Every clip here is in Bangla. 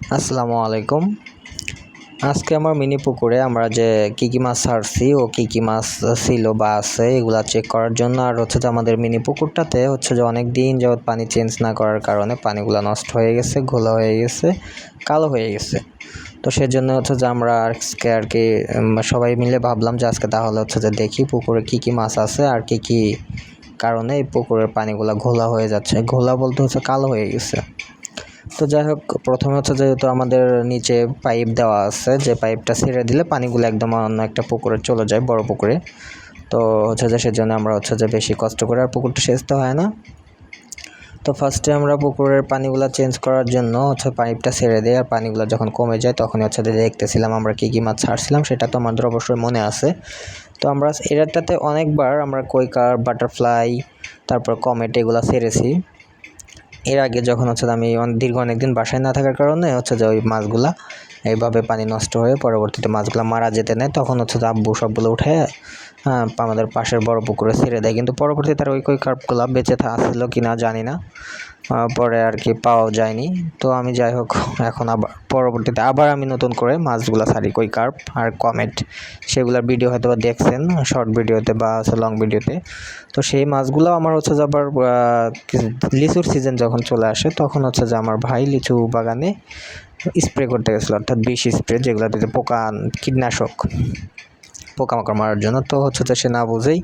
আসসালামু আলাইকুম। আজকে আমার মিনি পুকুরে আমরা যে কী কী মাছ ছাড়ছি ও কী কী মাছ ছিল বা আছে, এগুলা চেক করার জন্য। আর হচ্ছে যে আমাদের মিনি পুকুরটাতে হচ্ছে যে অনেক দিন যাবৎ পানি চেঞ্জ না করার কারণে পানিগুলো নষ্ট হয়ে গেছে, ঘোলা হয়ে গেছে, কালো হয়ে গেছে। তো সেজন্য হচ্ছে যে আমরা আজকে আর কি সবাই মিলে ভাবলাম যে আজকে তাহলে হচ্ছে যে দেখি পুকুরে কী কী মাছ আছে আর কী কী কারণে এই পুকুরের পানিগুলো ঘোলা হয়ে যাচ্ছে। ঘোলা বলতে হচ্ছে কালো হয়ে গেছে। তো যাই হোক, প্রথমে হচ্ছে যেহেতু আমাদের নিচে পাইপ দেওয়া আছে, যে পাইপটা ছেড়ে দিলে পানিগুলো একদম অন্য একটা পুকুরে চলে যায়, বড় পুকুরে। তো হচ্ছে যে সেজন্য আমরা হচ্ছে যে বেশি কষ্ট করে আর পুকুরটা সেচতে হয় না। তো ফার্স্টে আমরা পুকুরের পানিগুলো চেঞ্জ করার জন্য হচ্ছে পাইপটা ছেড়ে দিই আর পানিগুলো যখন কমে যায় তখনই হচ্ছে যে দেখতেছিলাম আমরা কী কী মাছ ছাড়ছিলাম, সেটা তো আমাদের অবশ্যই মনে আছে। তো আমরা এটাতে অনেকবার আমরা কৈকার বাটারফ্লাই, তারপর কমেট এগুলো ছেড়েছি। এর আগে যখন হচ্ছে আমি দীর্ঘ অনেকদিন বাসায় না থাকার কারণে হচ্ছে যে ওই মাছগুলা এইভাবে পানি নষ্ট হয়ে পরবর্তীতে মাছগুলো মারা যেতে নেয়, তখন হচ্ছে আব্বু সবগুলো উঠে হ্যাঁ আমাদের পাশের বড় পুকুরে ছেড়ে দেয়। কিন্তু পরবর্তীতে তার ওই কই কার্পগুলো বেঁচে থা আসলো কি না জানি না। পরে আর কি পাওয়াও যায়নি। তো আমি যাই হোক, এখন আবার পরবর্তীতে আবার আমি নতুন করে মাছগুলো ছাড়ি, কই কার্প আর কমেট। সেগুলোর ভিডিও হয়তো দেখছেন শর্ট ভিডিওতে বা হচ্ছে লং ভিডিওতে তো। সেই মাছগুলো আমার হচ্ছে যে আবার লিচুর সিজন যখন চলে আসে, তখন হচ্ছে যে আমার ভাই লিচু বাগানে স্প্রে করতে গেছিল, অর্থাৎ বিষ স্প্রে যেগুলোতে যে পোকা, কীটনাশক পোকামাকড় মারার জন্য। তো হচ্ছে যে সে না বুঝেই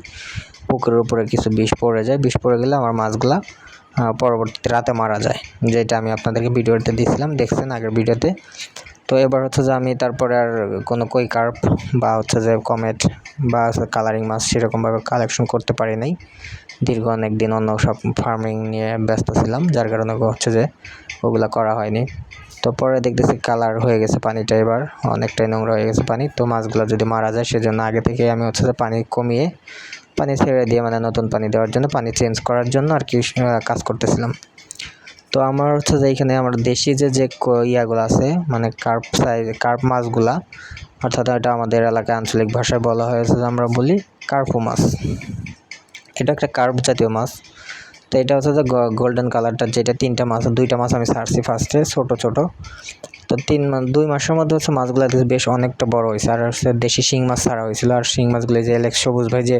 পুকুরের উপরে কিছু বিষ পড়ে যায়। বিষ পড়ে গেলে আমার মাছগুলা পরবর্তীতে রাতে মারা যায়, যেটা আমি আপনাদেরকে ভিডিওতে দিয়েছিলাম, দেখছেন আগের ভিডিওতে। তো এবার হচ্ছে যে আমি তারপরে আর কোনো কই কার্প বা হচ্ছে যে কমেট বা কালারিং মাছ সেরকমভাবে কালেকশন করতে পারি নাই। দীর্ঘ অনেক দিন অন্য সব ফার্মিং নিয়ে ব্যস্ত ছিলাম, যার কারণে হচ্ছে যে ওগুলা করা হয়নি। তো পরে দেখতেছি কালার হয়ে গেছে পানিটা এবার, অনেকটাই নোংরা হয়ে গেছে পানি। তো মাছগুলো যদি মারা যায়, সেজন্য আগে থেকে আমি হচ্ছে যে পানি কমিয়ে পানি ছেড়ে দিয়ে মানে নতুন পানি দেওয়ার জন্য, পানি চেঞ্জ করার জন্য আর কি কাজ করতেছিলাম। তো আমার হচ্ছে যে এখানে আমার দেশি যে যে ইয়াগুলো আছে মানে কার্প সাইজ কার্প মাছগুলা, অর্থাৎ এটা আমাদের এলাকায় আঞ্চলিক ভাষায় বলা হয়েছে যে আমরা বলি কার্পো মাছ। এটা একটা কার্প জাতীয় মাছ। তো এটা হচ্ছে যে গোল্ডেন কালারটা যেটা তিনটা মাছ, দুইটা মাছ আমি ছাড়ছি ফার্স্টে ছোট ছোট। তো তিন মাস দুই মাসের মধ্যে হচ্ছে মাছগুলো বেশ অনেকটা বড় হয়েছে আর হচ্ছে দেশি শিং মাছ ছাড়া হয়েছিল আর শিং মাছগুলো যে এলেক সবুজ ভাই যে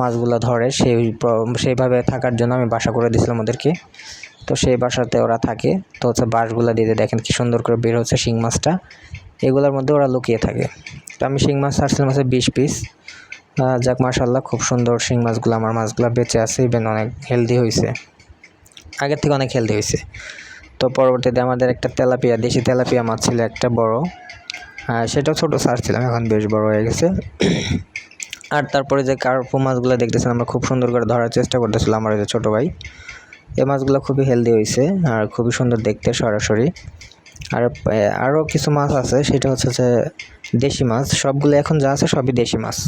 মাছগুলো ধরে, সেই সেইভাবে থাকার জন্য আমি বাসা করে দিয়েছিলাম ওদেরকে। তো সেই বাসাতে ওরা থাকে। তো হচ্ছে বাঁশগুলো দিয়ে দেখেন কি সুন্দর করে বের হচ্ছে শিং মাছটা, এগুলোর মধ্যে ওরা লুকিয়ে থাকে। তো আমি শিং মাছ ছাড়ছিলাম হচ্ছে বিশ পিস। যাক মাশাল্লাহ খুব সুন্দর শিং মাছগুলো, আমার মাছগুলো বেঁচে আছে ইভেন অনেক হেলদি হয়েছে আগের থেকে অনেক হেলদি হয়েছে তো পরবর্তীতে আমাদের একটা তেলাপিয়া, দেশি তেলাপিয়া মাছ ছিল একটা বড়। হ্যাঁ সেটাও ছোটো ছাড়ছিলাম এখন বেশ বড় হয়ে গেছে। আর তারপরে যে কার্পো মাছগুলো দেখতেছেন, আমরা খুব সুন্দর করে ধরার চেষ্টা করতেছিলাম আমার যে ছোটো ভাই। এই মাছগুলো খুবই হেলদি হয়েছে আর খুবই সুন্দর দেখতে সরাসরি। আর আরও কিছু মাছ আছে, সেটা হচ্ছে যে দেশি মাছ। সবগুলো এখন যা আছে সবই দেশি মাছ।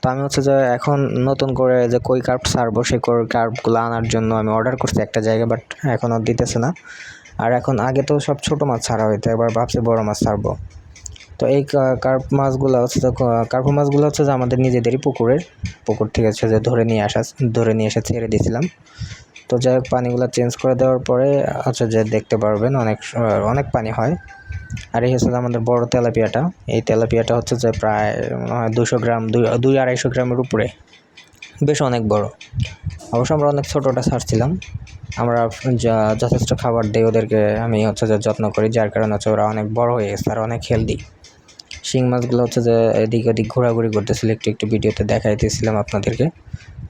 তো আমি হচ্ছে যে এখন নতুন করে যে কই কার্প ছাড়বো, সেই কই কার্পগুলো আনার জন্য আমি অর্ডার করছি একটা জায়গায় বাট এখনও দিতেছে না। আর এখন আগে তো সব ছোটো মাছ ছাড়া হইতো, এবার ভাবছি বড় মাছ ছাড়বো। তো এই কার্প মাছগুলো হচ্ছে যে কার্প মাছগুলো হচ্ছে যে আমাদের নিজেদেরই পুকুরের, পুকুর থেকে হচ্ছে যে ধরে নিয়ে আসা, ধরে নিয়ে এসে ছেড়ে দিয়েছিলাম। তো যাই হোক, পানিগুলো চেঞ্জ করে দেওয়ার পরে হচ্ছে যে দেখতে পারবেন অনেক অনেক পানি হয়। আর এই হচ্ছে আমাদের বড় তেলাপিয়াটা, এই তেলাপিয়াটা হচ্ছে যে প্রায় দুশো গ্রাম দুই আড়াইশো গ্রামের উপরে। বেশ অনেক বড়। অবশ্য আমরা অনেক ছোটোটা ছাড়ছিলাম। আমরা যথেষ্ট খাবার দিই ওদেরকে, আমি হচ্ছে যে যত্ন করি, যার কারণে হচ্ছে ওরা অনেক বড় হয়ে গেছে আর অনেক হেলদি শিং মাছগুলো হচ্ছে যে এদিক ওদিক ঘোরাঘুরি করতেছিল, একটু একটু ভিডিওতে দেখাইতেছিলাম আপনাদেরকে।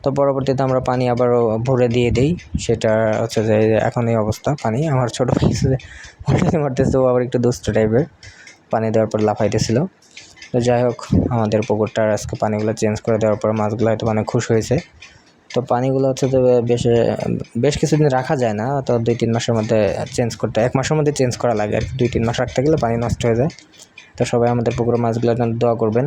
তো পরবর্তীতে আমরা পানি আবারও ভরে দিয়ে দিই, সেটা হচ্ছে যে এখন এই অবস্থা, পানি আমার ছোটো ভাই মারতেছে, ও আবার একটু দুষ্ট টাইপের পানি দেওয়ার পর লাফাইতেছিল। তো যাই হোক, আমাদের পুকুরটার আজকে পানিগুলো চেঞ্জ করে দেওয়ার পর মাছগুলো হয়তো অনেক খুশ হয়েছে। তো পানিগুলো হচ্ছে যে বেশ বেশ কিছুদিন রাখা যায় না, তো দুই তিন মাসের মধ্যে চেঞ্জ করতে, এক মাসের মধ্যে চেঞ্জ করা লাগে। আর দুই তিন মাস রাখতে গেলে পানি নষ্ট হয়ে যায়। তো সবাই আমাদের পুকুরের মাছগুলোর জন্য দোয়া করবেন।